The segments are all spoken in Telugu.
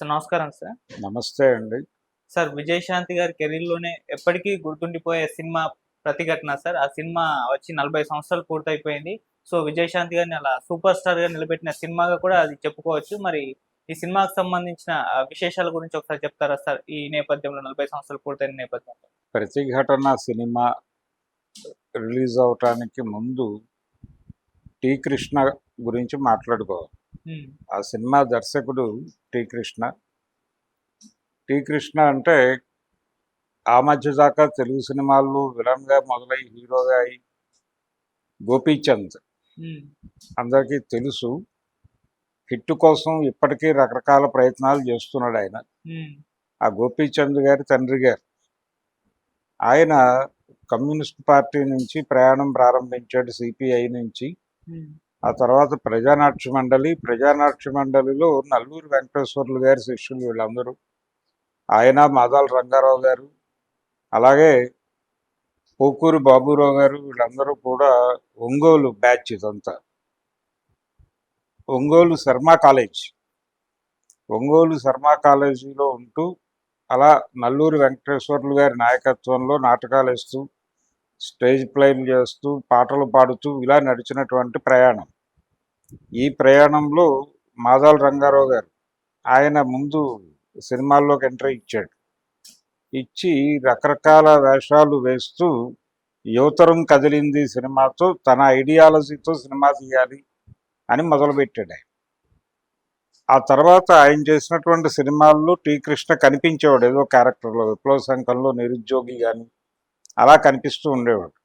సార్ నమస్కారం సార్. నమస్తే అండి. సార్ విజయశాంతి గారి కెరీర్లోనే ఎప్పటికీ గుర్తుండిపోయే సినిమా ప్రతిఘటన సార్. ఆ సినిమా వచ్చి నలభై సంవత్సరాలు పూర్తయిపోయింది. సో విజయశాంతి గారిని అలా సూపర్ స్టార్గా నిలబెట్టిన సినిమాగా కూడా అది చెప్పుకోవచ్చు. మరి ఈ సినిమాకి సంబంధించిన విశేషాల గురించి ఒకసారి చెప్తారా సార్? ఈ నేపథ్యంలో నలభై సంవత్సరాలు పూర్తయిన నేపథ్యంలో. ప్రతిఘటన సినిమా రిలీజ్ అవటానికి ముందు టీ కృష్ణ గురించి మాట్లాడుకోవాలి. ఆ సినిమా దర్శకుడు టీ కృష్ణ. టీ కృష్ణ అంటే ఆ మధ్య దాకా తెలుగు సినిమాల్లో విలన్గా మొదలై హీరోగా అయి గోపీచంద్ అందరికీ తెలుసు. హిట్ కోసం ఇప్పటికీ రకరకాల ప్రయత్నాలు చేస్తున్నాడు ఆయన. ఆ గోపీచంద్ గారి తండ్రి గారు. ఆయన కమ్యూనిస్ట్ పార్టీ నుంచి ప్రయాణం ప్రారంభించాడు సిపిఐ నుంచి. ఆ తర్వాత ప్రజానాట్య మండలి ప్రజానాట్య మండలిలో నల్లూరు వెంకటేశ్వర్లు గారి శిష్యులు వీళ్ళందరూ. ఆయన మాదాల రంగారావు గారు. అలాగే పోకూరు బాబురావు గారు వీళ్ళందరూ కూడా ఒంగోలు బ్యాచ్ ఇదంతా. ఒంగోలు శర్మ కాలేజ్. ఒంగోలు శర్మ కాలేజీలో ఉంటూ అలా నల్లూరు వెంకటేశ్వర్లు గారి నాయకత్వంలో నాటకాలు వేస్తూ స్టేజ్ ప్లేలు చేస్తూ పాటలు పాడుతూ ఇలా నడిచినటువంటి ప్రయాణం. ఈ ప్రయాణంలో మాదాల రంగారావు గారు ఆయన ముందు సినిమాల్లోకి ఎంట్రీ ఇచ్చాడు. ఇచ్చి రకరకాల వేషాలు వేస్తూ యువతరం కదిలింది సినిమాతో తన ఐడియాలజీతో సినిమా తీయాలి అని మొదలుపెట్టాడు ఆయన. ఆ తర్వాత ఆయన చేసినటువంటి సినిమాల్లో టీ కృష్ణ కనిపించేవాడు ఏదో క్యారెక్టర్లో విప్లవ సంఘంలో నిరుద్యోగి కానీ అలా కనిపిస్తూ ఉండేవాడు.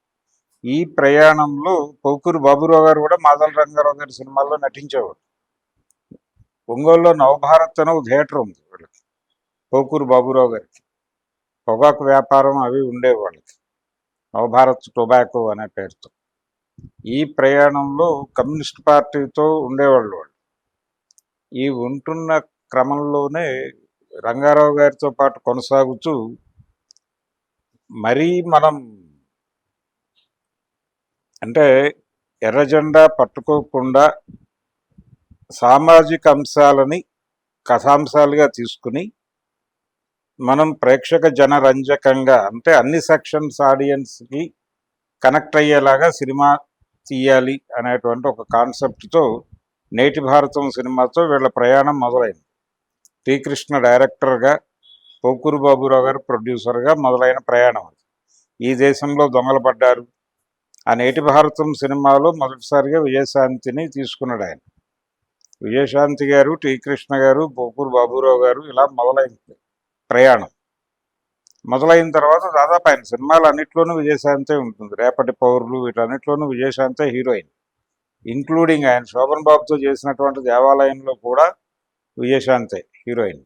ఈ ప్రయాణంలో పోకూరు బాబురావు గారు కూడా మాదల రంగారావు గారి సినిమాల్లో నటించేవాడు. ఒంగోలులో నవభారత్ అనే ఒక థియేటర్ ఉంది వీళ్ళకి పోకూరు బాబురావు గారికి. పొగాకు వ్యాపారం అవి ఉండేవాళ్ళకి. నవభారత్ టొబాకో అనే పేరుతో. ఈ ప్రయాణంలో కమ్యూనిస్ట్ పార్టీతో ఉండేవాళ్ళు వాళ్ళు. ఈ ఉంటున్న క్రమంలోనే రంగారావు గారితో పాటు కొనసాగుతూ మరీ మనం అంటే ఎర్రజెండా పట్టుకోకుండా సామాజిక అంశాలని కథాంశాలుగా తీసుకుని మనం ప్రేక్షక జనరంజకంగా అంటే అన్ని సెక్షన్స్ ఆడియన్స్కి కనెక్ట్ అయ్యేలాగా సినిమా తీయాలి అనేటువంటి ఒక కాన్సెప్ట్తో నేటి భారతం సినిమాతో వీళ్ళ ప్రయాణం మొదలైంది. శ్రీకృష్ణ డైరెక్టర్గా పోకూరు బాబురావు గారు ప్రొడ్యూసర్గా మొదలైన ప్రయాణం అది. ఈ దేశంలో దొంగలు పడ్డారు. ఆ నేటి భారతం సినిమాలో మొదటిసారిగా విజయశాంతిని తీసుకున్నాడు ఆయన. విజయశాంతి గారు టీ. కృష్ణ గారు పోకూరు బాబురావు గారు ఇలా మొదలైంది ప్రయాణం. మొదలైన తర్వాత దాదాపు ఆయన సినిమాలు అన్నింటిలోనూ విజయశాంతే ఉంటుంది. రేపటి పౌరులు వీటన్నిటిలోనూ విజయశాంతే హీరోయిన్. ఇంక్లూడింగ్ ఆయన శోభన్ బాబుతో చేసినటువంటి దేవాలయంలో కూడా విజయశాంతే హీరోయిన్.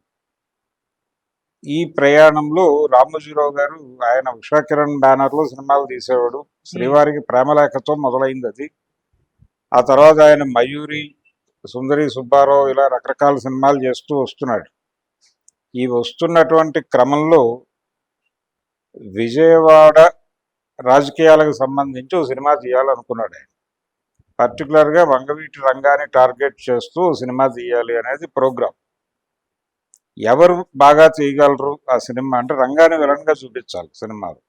ఈ ప్రయాణంలో రామోజీరావు గారు ఆయన ఉషాకిరణ్ బ్యానర్లో సినిమాలు తీసేవాడు. శ్రీవారికి ప్రేమలేఖతో మొదలైంది అది. ఆ తర్వాత ఆయన మయూరి సుందరి సుబ్బారావు ఇలా రకరకాల సినిమాలు చేస్తూ వస్తున్నాడు. ఈ వస్తున్నటువంటి క్రమంలో విజయవాడ రాజకీయాలకు సంబంధించి ఓ సినిమా తీయాలనుకున్నాడు ఆయన. పర్టికులర్గా వంగవీటి రంగాన్ని టార్గెట్ చేస్తూ సినిమా తీయాలి అనేది ప్రోగ్రాం. ఎవరు బాగా తీయగలరు ఆ సినిమా? అంటే రంగాన్ని విలన్గా చూపించాలి సినిమాలో.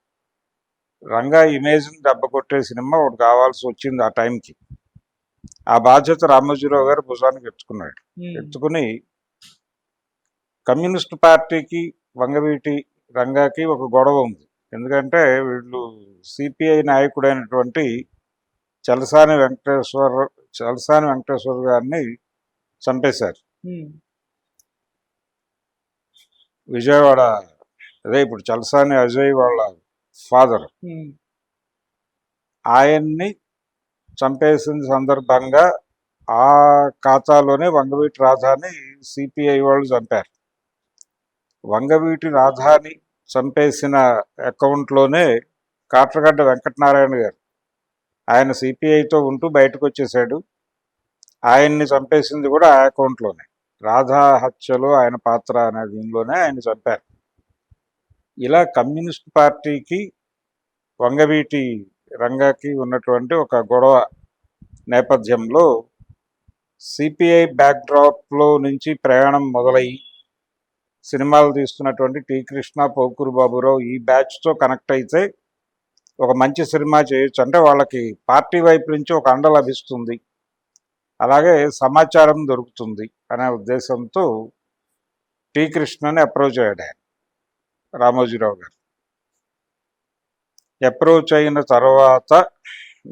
రంగా ఇమేజ్ని దెబ్బ కొట్టే సినిమా ఒకటి కావాల్సి వచ్చింది ఆ టైంకి ఆ బాధ్యత రామోజీరావు గారు భుజానికి ఎత్తుకున్నాడు. ఎత్తుకుని కమ్యూనిస్ట్ పార్టీకి వంగవీటి రంగాకి ఒక గొడవ ఉంది. ఎందుకంటే వీళ్ళు సిపిఐ నాయకుడైనటువంటి చలసాని వెంకటేశ్వర చలసాని వెంకటేశ్వర గారిని చంపేశారు. విజయవాడ అదే ఇప్పుడు చలసాని అజయ్ వాళ్ళ ఫాదర్. ఆయన్ని చంపేసిన సందర్భంగా ఆ ఖాతాలోనే వంగవీటి రాధాని సిపిఐ వాళ్ళు చంపారు. వంగవీటి రాధాని చంపేసిన అకౌంట్లోనే కాట్రగడ్డ వెంకటనారాయణ గారు ఆయన సిపిఐతో ఉంటూ బయటకు వచ్చేసాడు ఆయన్ని చంపేసింది కూడా ఆ అకౌంట్లోనే. రాధా హత్యలో ఆయన పాత్ర అనే దీనిలోనే ఆయన చంపారు. ఇలా కమ్యూనిస్ట్ పార్టీకి వంగవీటి రంగాకి ఉన్నటువంటి ఒక గొడవ నేపథ్యంలో సిపిఐ బ్యాక్డ్రాప్లో నుంచి ప్రయాణం మొదలయ్యి సినిమాలు తీస్తున్నటువంటి టి కృష్ణ పోకూరు బాబురావు ఈ బ్యాచ్తో కనెక్ట్ అయితే ఒక మంచి సినిమా చేయొచ్చు. అంటే వాళ్ళకి పార్టీ వైపు నుంచి ఒక అండ లభిస్తుంది. అలాగే సమాచారం దొరుకుతుంది అనే ఉద్దేశంతో టి కృష్ణని అప్రోచ్ అయ్యాడు ఆయన రామోజీరావు గారు. అప్రోచ్ అయిన తర్వాత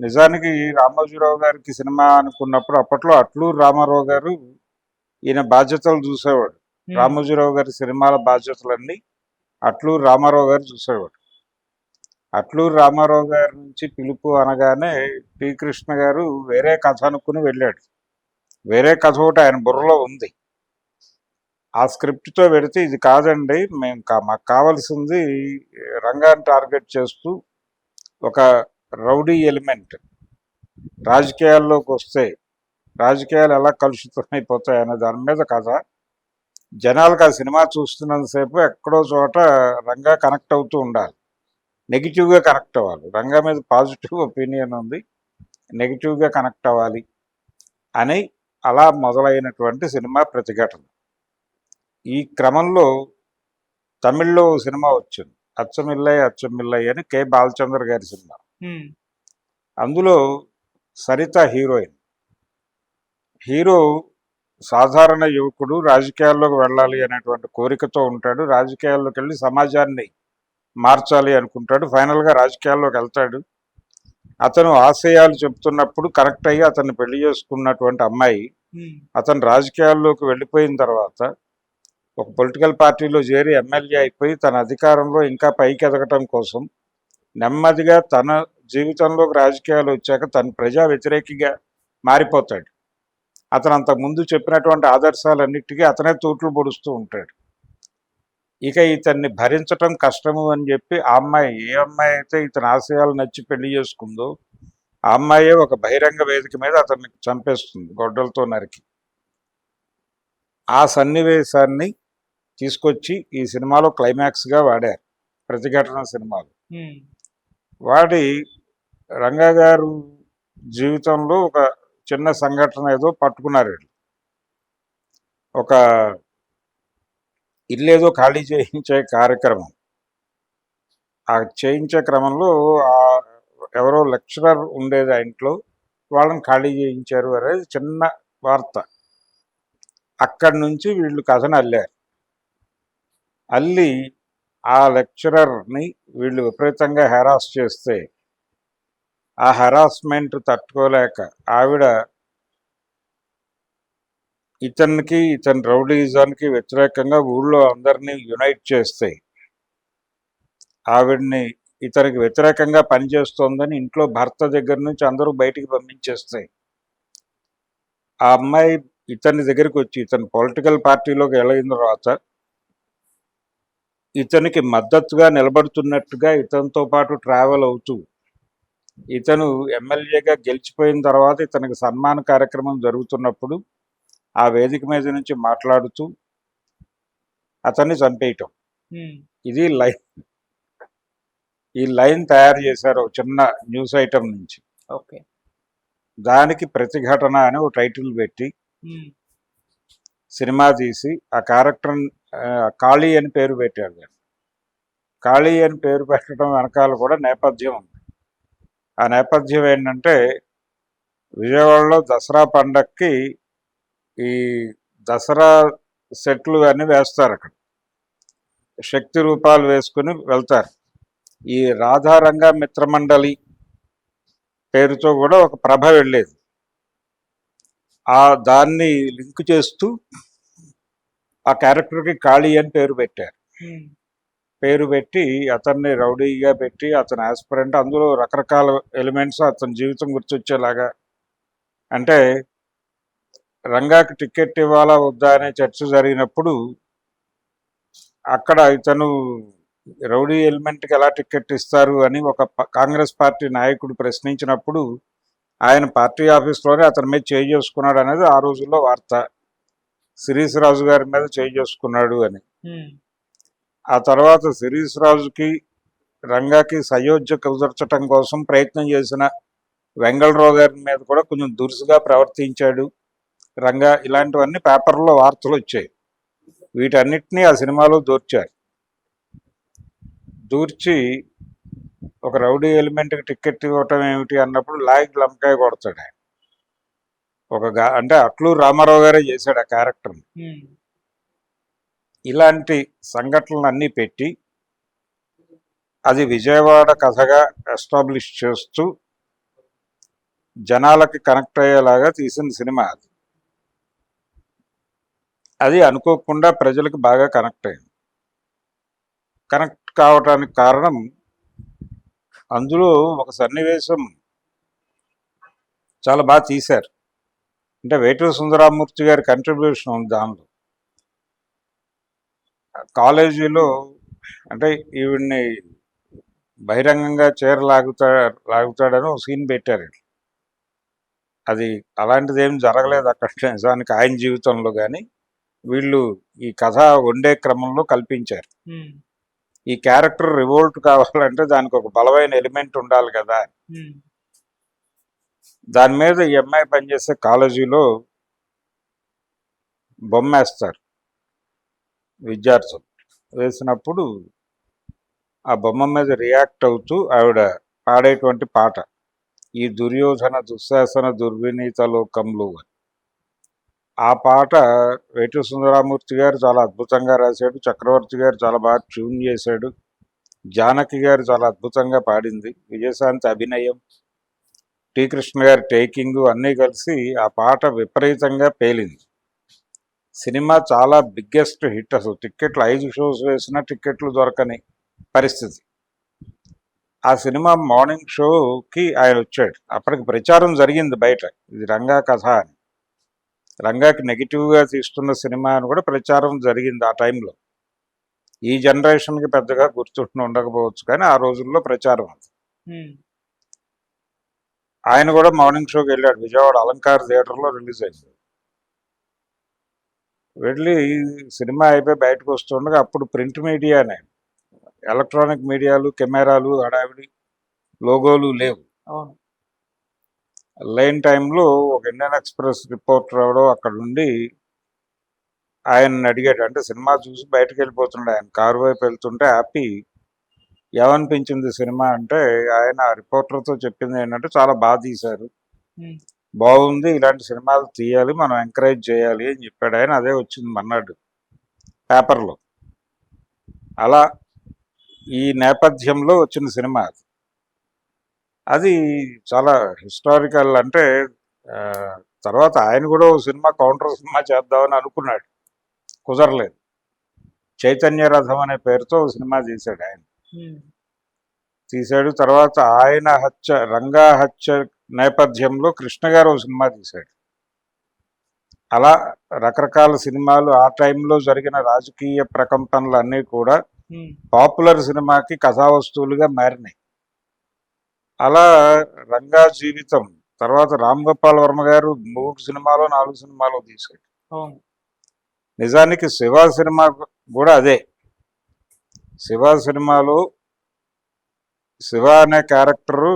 నిజానికి రామోజీరావు గారికి సినిమా అనుకున్నప్పుడు అప్పట్లో అట్లూరు రామారావు గారు ఈయన బాధ్యతలు చూసేవాడు. రామోజీరావు గారి సినిమాల బాధ్యతలన్నీ అట్లూరు రామారావు గారు చూసేవాడు. అట్లూరు రామారావు గారి నుంచి పిలుపు అనగానే టి కృష్ణ గారు వేరే కథ అనుకుని వెళ్ళాడు. వేరే కథ ఒకటి ఆయన బుర్రలో ఉంది. ఆ స్క్రిప్ట్తో పెడితే ఇది కాదండి మేము కా మాకు కావాల్సింది రంగాన్ని టార్గెట్ చేస్తూ ఒక రౌడీ ఎలిమెంట్. రాజకీయాల్లోకి వస్తే రాజకీయాలు ఎలా కలుషితమైపోతాయి అనే దాని మీద కథ. జనాలకు ఆ సినిమా చూస్తున్నంతసేపు ఎక్కడో చోట రంగా కనెక్ట్ అవుతూ ఉండాలి. నెగిటివ్గా కనెక్ట్ అవ్వాలి. రంగా మీద పాజిటివ్ ఒపీనియన్ ఉంది. నెగిటివ్గా కనెక్ట్ అవ్వాలి అని అలా మొదలైనటువంటి సినిమా ప్రతిఘటన. ఈ క్రమంలో తమిళ్ళో సినిమా వచ్చింది. అచ్చమిల్లయ్య అచ్చమిల్లయ్య అని కె. బాలచంద్ర గారి సినిమా. అందులో సరిత హీరోయిన్. హీరో సాధారణ యువకుడు రాజకీయాల్లోకి వెళ్ళాలి అనేటువంటి కోరికతో ఉంటాడు. రాజకీయాల్లోకి వెళ్ళి సమాజాన్ని మార్చాలి అనుకుంటాడు. ఫైనల్గా రాజకీయాల్లోకి వెళ్తాడు. అతను ఆశయాలు చెప్తున్నప్పుడు కరెక్ట్ అయ్యి అతన్ని పెళ్ళి చేసుకున్నటువంటి అమ్మాయి అతను రాజకీయాల్లోకి వెళ్ళిపోయిన తర్వాత ఒక పొలిటికల్ పార్టీలో చేరి ఎమ్మెల్యే అయిపోయి తన అధికారంలో ఇంకా పైకి ఎదగటం కోసం నెమ్మదిగా తన జీవితంలోకి రాజకీయాలు వచ్చాక తను ప్రజా వ్యతిరేకిగా మారిపోతాడు. అతను అంత ముందు చెప్పినటువంటి ఆదర్శాలన్నిటికీ అతనే తూట్లు పొడుస్తూ ఉంటాడు. ఇక ఇతన్ని భరించటం కష్టము అని చెప్పి ఆ అమ్మాయి ఏ అమ్మాయి అయితే ఇతని ఆశయాలు నచ్చి పెళ్ళి చేసుకుందో ఆ అమ్మాయే ఒక బహిరంగ వేదిక మీద అతన్ని చంపేస్తుంది గొడ్డలతో నరికి. ఆ సన్నివేశాన్ని తీసుకొచ్చి ఈ సినిమాలో క్లైమాక్స్గా వాడారు ప్రతిఘటన సినిమాలో. వాడి రంగా గారు జీవితంలో ఒక చిన్న సంఘటన ఏదో పట్టుకున్నారు. ఒక ఇల్లేదో ఖాళీ చేయించే కార్యక్రమం. ఆ చేయించే క్రమంలో ఎవరో లెక్చరర్ ఉండేది ఆ ఇంట్లో వాళ్ళని ఖాళీ చేయించారు అనేది చిన్న వార్త. అక్కడి నుంచి వీళ్ళు కథను అల్లారు. అల్లి ఆ లెక్చరర్ని వీళ్ళు విపరీతంగా హెరాస్ చేస్తే ఆ హెరాస్మెంట్ తట్టుకోలేక ఆవిడ ఇతనికి ఇతని రౌడీజానికి వ్యతిరేకంగా ఊళ్ళో అందరినీ యునైట్ చేస్తాయి ఆవిడ్ని ఇతనికి వ్యతిరేకంగా పనిచేస్తోందని ఇంట్లో భర్త దగ్గర నుంచి అందరూ బయటికి పంపించేస్తాయి ఆ అమ్మాయి ఇతని దగ్గరికి వచ్చి ఇతను పొలిటికల్ పార్టీలోకి వెళ్ళిన తర్వాత ఇతనికి మద్దతుగా నిలబడుతున్నట్టుగా ఇతనితో పాటు ట్రావెల్ అవుతూ ఇతను ఎమ్మెల్యేగా గెలిచిపోయిన తర్వాత ఇతనికి సన్మాన కార్యక్రమం జరుగుతున్నప్పుడు ఆ వేదిక మీద నుంచి మాట్లాడుతూ అతన్ని చంపేయటం. ఇది లైన్. ఈ లైన్ తయారు చేశారు చిన్న న్యూస్ ఐటమ్ నుంచి. ఓకే. దానికి ప్రతిఘటన అని ఒక టైటిల్ పెట్టి సినిమా తీసి ఆ క్యారెక్టర్ కాళీ అని పేరు పెట్టాడు దాన్ని. కాళీ అని పేరు పెట్టడం వెనకాల కూడా నేపథ్యం ఉంది. ఆ నేపథ్యం ఏంటంటే విజయవాడలో దసరా పండక్కి ఈ దసరా సెట్లు అన్ని వేస్తారు అక్కడ. శక్తి రూపాలు వేసుకుని వెళ్తారు. ఈ రాధారంగ మిత్రమండలి పేరుతో కూడా ఒక ప్రభ వెళ్ళేది. ఆ దాన్ని లింక్ చేస్తూ ఆ క్యారెక్టర్కి కాళీ అని పేరు పెట్టారు. పేరు పెట్టి అతన్ని రౌడీగా పెట్టి అతని ఆస్పిరెంట్ అందులో రకరకాల ఎలిమెంట్స్ అతని జీవితం గుర్తొచ్చేలాగా అంటే రంగాకి టికెట్ ఇవ్వాలా వద్దా అనే చర్చ జరిగినప్పుడు అక్కడ ఇతను రౌడీ ఎలిమెంట్కి ఎలా టికెట్ ఇస్తారు అని ఒక కాంగ్రెస్ పార్టీ నాయకుడు ప్రశ్నించినప్పుడు ఆయన పార్టీ ఆఫీస్లోనే అతని మీద చేయి చేసుకున్నాడు అనేది ఆ రోజుల్లో వార్త. శిరీష్ రాజు గారి మీద చేయి చేసుకున్నాడు అని. ఆ తర్వాత శిరీష్ రాజుకి రంగాకి సయోధ్య కుదర్చటం కోసం ప్రయత్నం చేసిన వెంగళరావు గారి మీద కూడా కొంచెం దురుసుగా ప్రవర్తించాడు. రంగా ఇలాంటివన్నీ పేపర్లో వార్తలు వచ్చాయి. వీటన్నిటినీ ఆ సినిమాలో దూర్చారు. దూర్చి ఒక రౌడీ ఎలిమెంట్కి టికెట్ ఇవ్వటం ఏమిటి అన్నప్పుడు లాగి లంకాయ కొడతాడు ఆయన. ఒక అంటే అట్లూరు రామారావు గారే చేశాడు ఆ క్యారెక్టర్ని. ఇలాంటి సంఘటనలు అన్నీ పెట్టి అది విజయవాడ కథగా ఎస్టాబ్లిష్ చేస్తూ జనాలకి కనెక్ట్ అయ్యేలాగా తీసిన సినిమా అది. అది అనుకోకుండా ప్రజలకు బాగా కనెక్ట్ అయింది. కనెక్ట్ కావటానికి కారణం అందులో ఒక సన్నివేశం చాలా బాగా తీశారు. అంటే వేటూరు సుందరామూర్తి గారి కంట్రిబ్యూషన్ ఉంది దానిలో. కాలేజీలో అంటే ఈవిడ్ని బహిరంగంగా చీర లాగుతా లాగుతాడని ఒక సీన్ పెట్టారు అది అలాంటిది ఏం జరగలేదు అక్కడ నిజానికి ఆయన జీవితంలో కానీ వీళ్ళు ఈ కథ వండే క్రమంలో కల్పించారు. ఈ క్యారెక్టర్ రివోల్ట్ కావాలంటే దానికి ఒక బలమైన ఎలిమెంట్ ఉండాలి కదా. దాని మీద ఈ అమ్మాయి పనిచేసే కాలేజీలో బొమ్మ వేస్తారు విద్యార్థులు వేసినప్పుడు ఆ బొమ్మ మీద రియాక్ట్ అవుతూ ఆవిడ పాడేటువంటి పాట. ఈ దుర్యోధన దుశ్శాసన దుర్వినీత లోకంలో అని. ఆ పాట వేటు సుందరామూర్తి గారు చాలా అద్భుతంగా రాశాడు. చక్రవర్తి గారు చాలా బాగా ట్యూన్ చేశాడు. జానకి గారు చాలా అద్భుతంగా పాడింది. విజయశాంతి అభినయం టి కృష్ణ గారి టేకింగ్ అన్నీ కలిసి ఆ పాట విపరీతంగా పేలింది. సినిమా చాలా బిగ్గెస్ట్ హిట్ అసలు. టిక్కెట్లు ఐదు షోస్ వేసినా టిక్కెట్లు దొరకని పరిస్థితి. ఆ సినిమా మార్నింగ్ షోకి ఆయన వచ్చాడు. అప్పటికి ప్రచారం జరిగింది బయట. ఇది రంగా కథ అని. రంగాకి నెగిటివ్గా తీస్తున్న సినిమా అని కూడా ప్రచారం జరిగింది ఆ టైంలో. ఈ జనరేషన్కి పెద్దగా గుర్తుండి ఉండకపోవచ్చు కానీ ఆ రోజుల్లో ప్రచారం అది. ఆయన కూడా మార్నింగ్ షోకి వెళ్ళాడు. విజయవాడ అలంకార్ థియేటర్లో రిలీజ్ అయింది. వెళ్ళి సినిమా అయిపోయి బయటకు వస్తుండగా అప్పుడు ప్రింట్ మీడియానే. ఎలక్ట్రానిక్ మీడియాలు కెమెరాలు హడావిడి లోగోలు లేవు. అవును. లేని టైంలో ఒక ఇండియన్ ఎక్స్ప్రెస్ రిపోర్టర్ ఎవడో అక్కడ ఉండి ఆయన్ని అడిగాడు. అంటే సినిమా చూసి బయటకు వెళ్ళిపోతున్నాడు. ఆయన కారు వైపు వెళ్తుంటే హ్యాపీ ఏమనిపించింది సినిమా అంటే ఆయన ఆ రిపోర్టర్తో చెప్పింది ఏంటంటే చాలా బాగా తీశారు. బాగుంది ఇలాంటి సినిమాలు తీయాలి మనం ఎంకరేజ్ చేయాలి అని చెప్పాడు. ఆయన అదే వచ్చింది మన్నాడు పేపర్లో. అలా ఈ నేపథ్యంలో వచ్చిన సినిమా అది. అది చాలా హిస్టారికల్ అంటే తర్వాత ఆయన కూడా ఓ సినిమా కౌంటర్ సినిమా చేద్దామని అనుకున్నాడు. కుదరలేదు. చైతన్య రథం అనే పేరుతో సినిమా తీశాడు ఆయన. తీశాడు. తర్వాత ఆయన హత్య రంగా హత్య నేపథ్యంలో కృష్ణ గారు సినిమా తీశాడు. అలా రకరకాల సినిమాలు ఆ టైంలో జరిగిన రాజకీయ ప్రకంపనలు అన్నీ కూడా పాపులర్ సినిమాకి కథా వస్తువులుగా మారినాయి. అలా రంగా జీవితం తర్వాత రామ్ గోపాల్ వర్మ గారు మూడు సినిమాలో నాలుగు సినిమాలో అవును. నిజానికి శివ సినిమా కూడా అదే. శివ సినిమాలో శివ అనే క్యారెక్టరు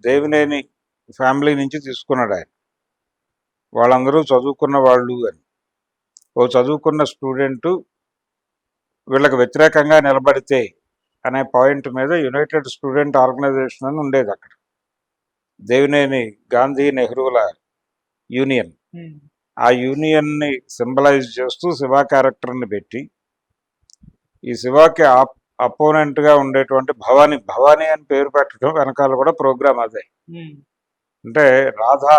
దేవినేని ఫ్యామిలీ నుంచి తీసుకున్నాడు ఆయన. వాళ్ళందరూ చదువుకున్న వాళ్ళు అని. ఓ చదువుకున్న స్టూడెంటు వీళ్ళకి వ్యతిరేకంగా నిలబడితే అనే పాయింట్ మీద యునైటెడ్ స్టూడెంట్ ఆర్గనైజేషన్ అని ఉండేది అక్కడ. దేవినేని గాంధీ నెహ్రూల యూనియన్. ఆ యూనియన్ని సింబలైజ్ చేస్తూ శివ క్యారెక్టర్ని పెట్టి ఈ శివాకి అపోనెంట్ అపోనెంట్గా ఉండేటువంటి భవానీ భవానీ అని పేరు పెట్టడం వెనకాల కూడా ప్రోగ్రామ్ అదే. అంటే రాధా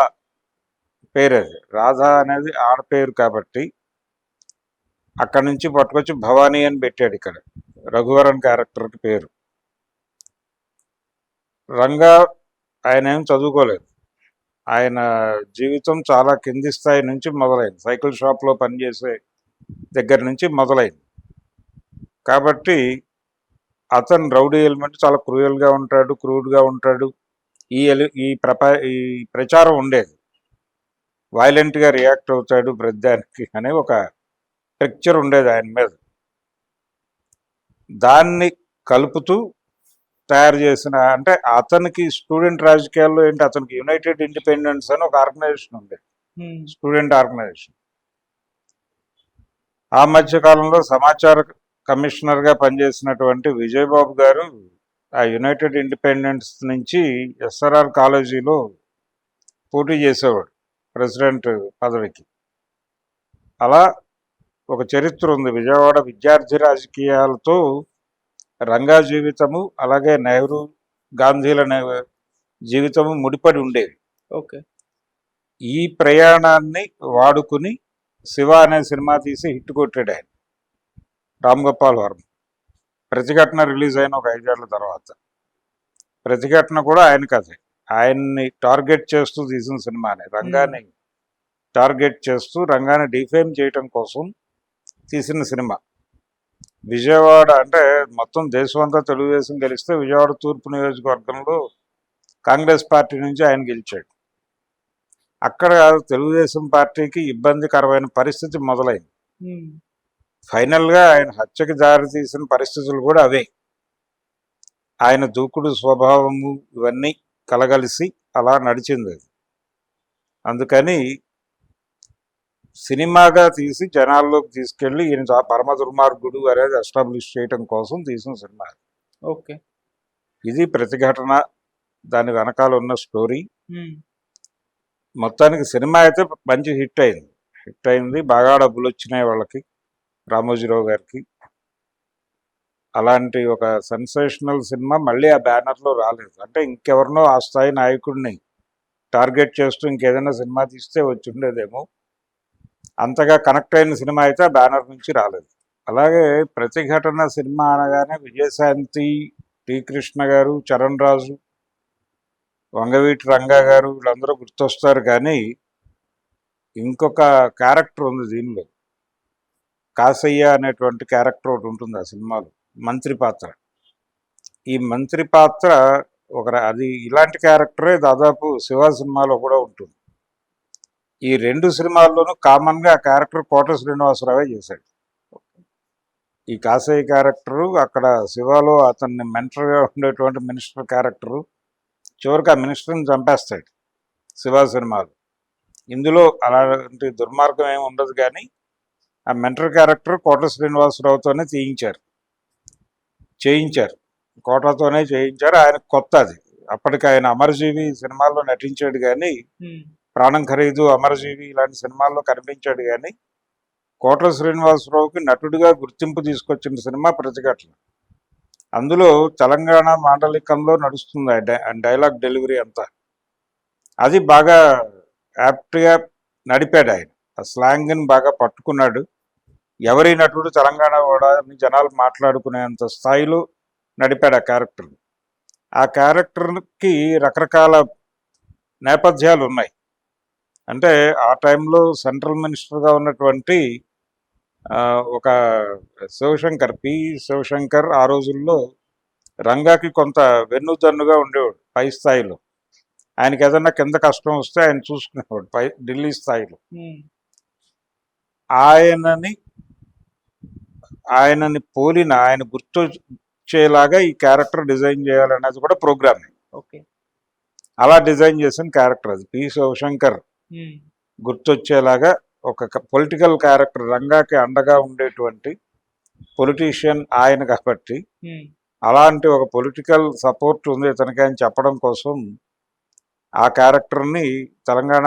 పేరు అది. రాధా అనేది ఆడ పేరు కాబట్టి అక్కడి నుంచి పట్టుకొచ్చి భవానీ అని పెట్టాడు ఇక్కడ. రఘువరన్ క్యారెక్టర్ పేరు. రంగా ఆయన ఏం చదువుకోలేదు. ఆయన జీవితం చాలా కింది స్థాయి నుంచి మొదలైంది. సైకిల్ షాప్లో పనిచేసే దగ్గర నుంచి మొదలైంది. కాబట్టి అతను రౌడీ ఎలిమెంట్ చాలా క్రూయల్గా ఉంటాడు క్రూడ్గా ఉంటాడు. ఈ ఎలి ఈ ప్రప ఈ ప్రచారం ఉండేది. వైలెంట్గా రియాక్ట్ అవుతాడు ప్రతిదానికి అనే ఒక పిక్చర్ ఉండేది ఆయన మీద. దాన్ని కలుపుతూ తయారు చేసిన అంటే అతనికి స్టూడెంట్ రాజకీయాల్లో ఏంటి అతనికి యునైటెడ్ ఇండిపెండెన్స్ అని ఒక ఆర్గనైజేషన్ ఉండేది ఉమ్, స్టూడెంట్ ఆర్గనైజేషన్. ఆ మధ్య కాలంలో సమాచార కమిషనర్గా పనిచేసినటువంటి విజయబాబు గారు ఆ యునైటెడ్ ఇండిపెండెన్స్ నుంచి ఎస్ఆర్ఆర్ కాలేజీలో పోటీ చేసేవాడు ప్రెసిడెంట్ పదవికి. అలా ఒక చరిత్ర ఉంది. విజయవాడ విద్యార్థి రాజకీయాలతో రంగా జీవితము అలాగే నెహ్రూ గాంధీల జీవితము ముడిపడి ఉండేవి ఓకే. ఈ ప్రయాణాన్ని వాడుకుని శివ అనే సినిమా తీసి హిట్ కొట్టాడు ఆయన. రామ్ గోపాల్ వర్మ. ప్రతిఘటన రిలీజ్ అయిన ఒక ఐదేళ్ళ తర్వాత. ప్రతిఘటన కూడా ఆయన కథే. ఆయన్ని టార్గెట్ చేస్తూ తీసిన సినిమానే. రంగాన్ని టార్గెట్ చేస్తూ రంగాన్ని డిఫేమ్ చేయటం కోసం తీసిన సినిమా. విజయవాడ అంటే మొత్తం దేశం అంతా తెలుగుదేశం గెలిస్తే విజయవాడ తూర్పు నియోజకవర్గంలో కాంగ్రెస్ పార్టీ నుంచి ఆయన గెలిచాడు. అక్కడ తెలుగుదేశం పార్టీకి ఇబ్బందికరమైన పరిస్థితి మొదలైంది. ఫైనల్గా ఆయన హత్యకి దారి తీసిన పరిస్థితులు కూడా అవే. ఆయన దూకుడు స్వభావము ఇవన్నీ కలగలిసి అలా నడిచింది అది. అందుకని సినిమాగా తీసి జనాల్లోకి తీసుకెళ్ళి ఈయన పరమ దుర్మార్గుడు అనేది ఎస్టాబ్లిష్ చేయటం కోసం తీసిన సినిమా ఓకే. ఇది ప్రతిఘటన దాని వెనకాల ఉన్న స్టోరీ. మొత్తానికి సినిమా అయితే మంచి హిట్ అయింది. హిట్ అయింది. బాగా డబ్బులు వచ్చినాయి వాళ్ళకి రామోజీరావు గారికి. అలాంటి ఒక సెన్సేషనల్ సినిమా మళ్ళీ ఆ బ్యానర్లో రాలేదు. అంటే ఇంకెవరినో ఆ స్థాయి నాయకుడిని టార్గెట్ చేస్తూ ఇంకేదైనా సినిమా తీస్తే వచ్చి ఉండేదేమో. అంతగా కనెక్ట్ అయిన సినిమా అయితే బ్యానర్ నుంచి రాలేదు. అలాగే ప్రతిఘటన సినిమా అనగానే విజయశాంతి టి కృష్ణ గారు చరణ్ రాజు వంగవీటి రంగా గారు వీళ్ళందరూ గుర్తొస్తారు కానీ ఇంకొక క్యారెక్టర్ ఉంది దీనిలో. కాసయ్య అనేటువంటి క్యారెక్టర్ ఒకటి ఉంటుంది ఆ సినిమాలో మంత్రి పాత్ర. ఈ మంత్రి పాత్ర ఒక అది ఇలాంటి క్యారెక్టరే దాదాపు శివ సినిమాలో కూడా ఉంటుంది. ఈ రెండు సినిమాల్లోనూ కామన్గా ఆ క్యారెక్టర్ కోట శ్రీనివాసరావే చేశాడు. ఈ కాసయ్య క్యారెక్టరు అక్కడ శివలో అతన్ని మెంటర్గా ఉండేటువంటి మినిస్టర్ క్యారెక్టరు చివరికి ఆ మినిస్టర్ని చంపేస్తాడు శివ సినిమాలు. ఇందులో అలాంటి దుర్మార్గం ఏమి ఉండదు కానీ ఆ మెంటర్ క్యారెక్టర్ కోట శ్రీనివాసరావుతోనే తీయించారు చేయించారు. కోటతోనే చేయించారు. ఆయన కొత్త అది అప్పటికి ఆయన అమరజీవి సినిమాల్లో నటించాడు కానీ ప్రాణం ఖరీదు అమరజీవి ఇలాంటి సినిమాల్లో కనిపించాడు కానీ కోట శ్రీనివాసరావుకి నటుడిగా గుర్తింపు తీసుకొచ్చిన సినిమా ప్రతిఘటన. అందులో తెలంగాణ మాండలికంలో నడుస్తుంది ఆ డై- ఆ డైలాగ్ డెలివరీ అంతా. అది బాగా యాప్ట్గా నడిపాడు ఆయన. ఆ స్లాంగ్ని బాగా పట్టుకున్నాడు. ఎవరి నటుడు తెలంగాణ కూడా అని జనాలు మాట్లాడుకునేంత స్థాయిలో నడిపాడు ఆ క్యారెక్టర్ ఆ క్యారెక్టర్కి రకరకాల నేపథ్యాలు ఉన్నాయి. అంటే ఆ టైంలో సెంట్రల్ మినిస్టర్గా ఉన్నటువంటి ఒక శివశంకర్ పి. శివశంకర్ ఆ రోజుల్లో రంగాకి కొంత వెన్నుదన్నుగా ఉండేవాడు పై స్థాయిలో. ఆయనకి ఏదన్నా కింద కష్టం వస్తే ఆయన చూసుకునేవాడు పై ఢిల్లీ స్థాయిలో. ఆయనని ఆయనని పోలిన ఆయన గుర్తొచ్చేలాగా ఈ క్యారెక్టర్ డిజైన్ చేయాలనేది కూడా ప్రోగ్రామ్. ఓకే. అలా డిజైన్ చేసిన క్యారెక్టర్ అది. పి. శివశంకర్ గుర్తొచ్చేలాగా ఒక పొలిటికల్ క్యారెక్టర్ రంగాకి అండగా ఉండేటువంటి పొలిటీషియన్ ఆయన కాబట్టి అలాంటి ఒక పొలిటికల్ సపోర్ట్ ఉంది ఇతనికి అని చెప్పడం కోసం. ఆ క్యారెక్టర్ని తెలంగాణ